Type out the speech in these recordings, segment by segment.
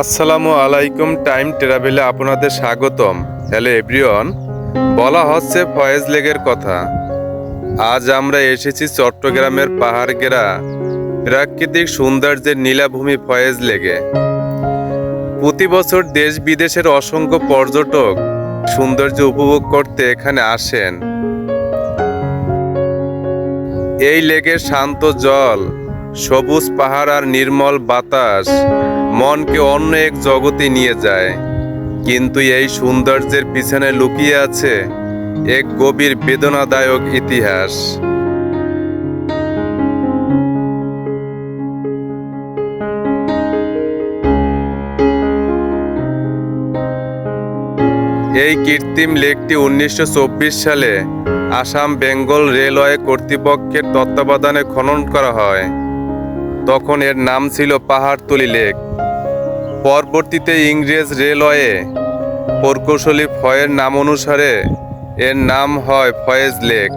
আসসালামু আলাইকুম টাইম ট্রাভেলে আপনাদের স্বাগতম। হ্যালো এভরিওয়ান, বলা হচ্ছে ফয়েজ লেগের কথা। আজ আমরা এসেছি চট্টগ্রামের পাহাড় গেরা প্রাকৃতিক সৌন্দর্যের নীলাভূমি ফয়েজ লেগে প্রতি বছর দেশ বিদেশের অসংখ্য পর্যটক সৌন্দর্য উপভোগ করতে এখানে আসেন। এই লেগের শান্ত জল, সবুজ পাহাড় আর নির্মল বাতাস মনকে অন্য এক জগতে নিয়ে যায়। কিন্তু এই সৌন্দর্যের পিছনে লুকিয়ে আছে এক গভীর বেদনাদায়ক ইতিহাস। এই কৃত্রিম লেকটি উনিশশো চব্বিশ সালে আসাম বেঙ্গল রেলওয়ে কর্তৃপক্ষের তত্ত্বাবধানে খনন করা হয়। তখন এর নাম ছিল পাহাড়তলি লেক। পরবর্তীতে ইংরেজ রেলওয়ে প্রকৌশলী ফয়ের নাম অনুসারে এর নাম হয় ফয়েজ লেক।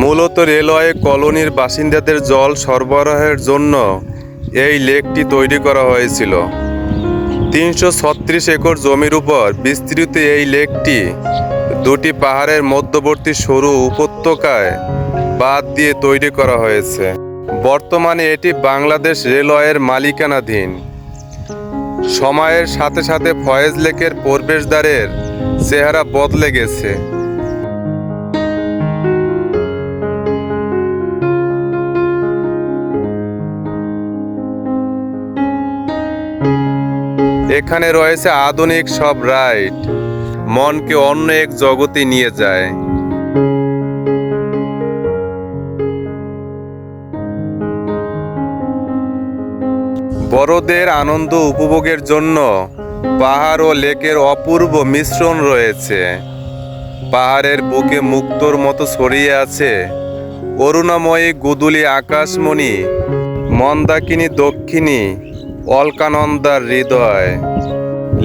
মূলত রেলওয়ে কলোনির বাসিন্দাদের জল সরবরাহের জন্য এই লেকটি তৈরি করা হয়েছিল। তিনশো ছত্রিশ একর জমির উপর বিস্তৃত এই লেকটি দুটি পাহাড়ের মধ্যবর্তী সরু উপত্যকায় বাদ দিয়ে তৈরি করা হয়েছে। বর্তমানে এটি বাংলাদেশ রেলওয়ের মালিকানাধীন। সময়ের সাথে সাথে ফয়েজ লেকের প্রবেশদ্বারের চেহারা বদলে গেছে। এখানে রয়েছে আধুনিক সব রাইড। মনকে অন্য এক জগতে নিয়ে যায়। বড়দের আনন্দ উপভোগের জন্য পাহাড় ও লেকের অপূর্ব মিশ্রণ রয়েছে। পাহাড়ের বুকে মুক্তোর মতো ছড়িয়ে আছে অরুণাময়ী গুদুলি আকাশমণি, মন্দাকিনী দক্ষিণী, অলকানন্দার হৃদয়।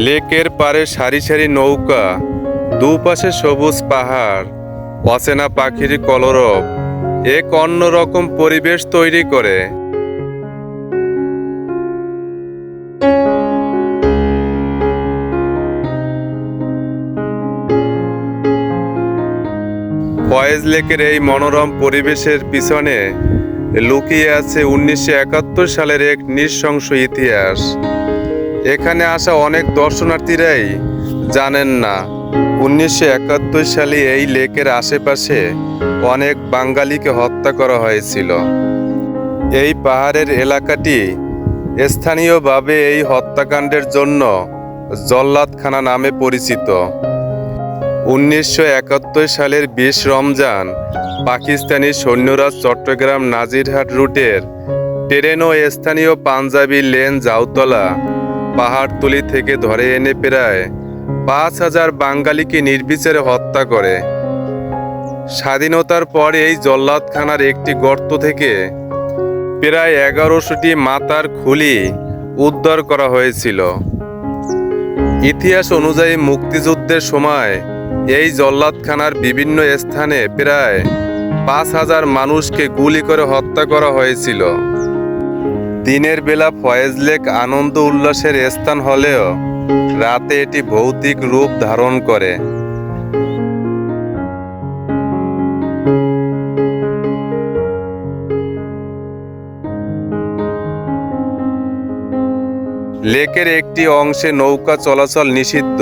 লেকের পারে সারি সারি নৌকা, দুপাশে সবুজ পাহাড়, অচেনা পাখির কলরব, এক অন্যরকম পরিবেশ তৈরি করে। ফয়েজ লেকের এই মনোরম পরিবেশের পিছনে লুকিয়ে আছে উনিশশো একাত্তর সালের এক নৃশংস ইতিহাস। এখানে আসা অনেক দর্শনার্থীরাই জানেন না, উনিশশো একাত্তর সালে এই লেকের আশেপাশে অনেক বাঙালিকে হত্যা করা হয়েছিল। এই পাহাড়ের এলাকাটি স্থানীয়ভাবে এই হত্যাকাণ্ডের জন্য জল্লাদখানা নামে পরিচিত। উনিশশো একাত্তর সালের বিশ রমজান, পাকিস্তানি সৈন্যরা চট্টগ্রাম নাজিরহাট রুটের ট্রেন ও স্থানীয় পাঞ্জাবি লেন জাউতলা পাহাড়তলি থেকে ধরে এনে প্রায় পাঁচ হাজার বাঙালিকে নির্বিচারে হত্যা করে। স্বাধীনতার পর এই জল্লাদখানার একটি গর্ত থেকে প্রায় এগারোশোটি মাতার খুলি উদ্ধার করা হয়েছিল। ইতিহাস অনুযায়ী মুক্তিযুদ্ধের সময় এই জল্লাদখানার বিভিন্ন স্থানে প্রায় পাঁচ হাজার মানুষকে গুলি করে হত্যা করা হয়েছিল। দিনের বেলা ফয়েজ লেক আনন্দ উল্লাসের স্থান হলেও রাতে এটি ভৌতিক রূপ ধারণ করে। লেকের একটি অংশে নৌকা চলাচল নিষিদ্ধ।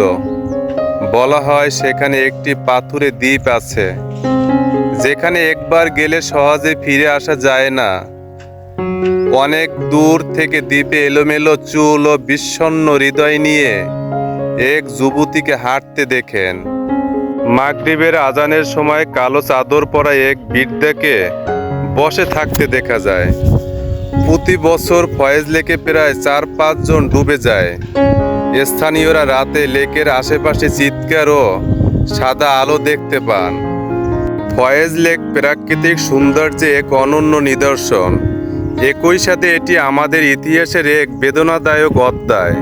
বলা হয় সেখানে একটি পাথুরে দ্বীপ আছে, যেখানে একবার গেলে সহজে ফিরে আসা যায় না। অনেক দূর থেকে দ্বীপে এলোমেলো চুল ও বিষণ্ণ হৃদয় নিয়ে এক যুবতীকে হাঁটতে দেখেন। মাগরিবের আজানের সময় কালো চাদর পরা এক বৃদ্ধাকে বসে থাকতে দেখা যায়। প্রতি বছর ফয়েজ লেকে প্রায় চার পাঁচজন ডুবে যায়। স্থানীয়রা রাতে লেকের আশেপাশে চিৎকার ও সাদা আলো দেখতে পান। ফয়েজ লেক প্রাকৃতিক সৌন্দর্যে এক অনন্য নিদর্শন। একই সাথে এটি আমাদের ইতিহাসের এক বেদনাদায়ক অধ্যায়।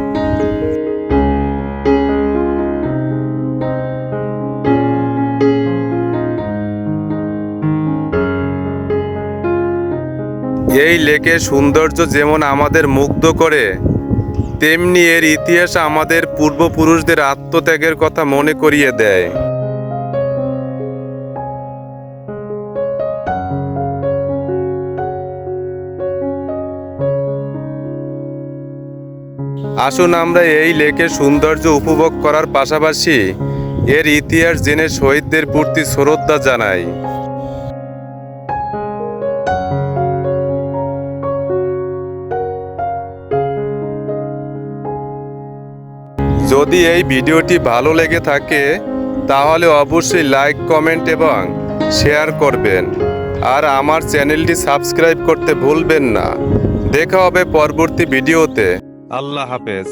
এই লেকের সৌন্দর্য যেমন আমাদের মুগ্ধ করে, তেমনি এর ইতিহাস আমাদের পূর্বপুরুষদের আত্মত্যাগের কথা মনে করিয়ে দেয়। আসুন আমরা এই লেকের সৌন্দর্য উপভোগ করার পাশাপাশি এর ইতিহাস জেনে শহীদদের প্রতি শ্রদ্ধা জানাই। যদি এই ভিডিওটি ভালো লেগে থাকে, তাহলে অবশ্যই লাইক কমেন্ট এবং শেয়ার করবেন। আর আমার চ্যানেলটি সাবস্ক্রাইব করতে ভুলবেন না। দেখা হবে পরবর্তী ভিডিওতে। আল্লাহ হাফেজ।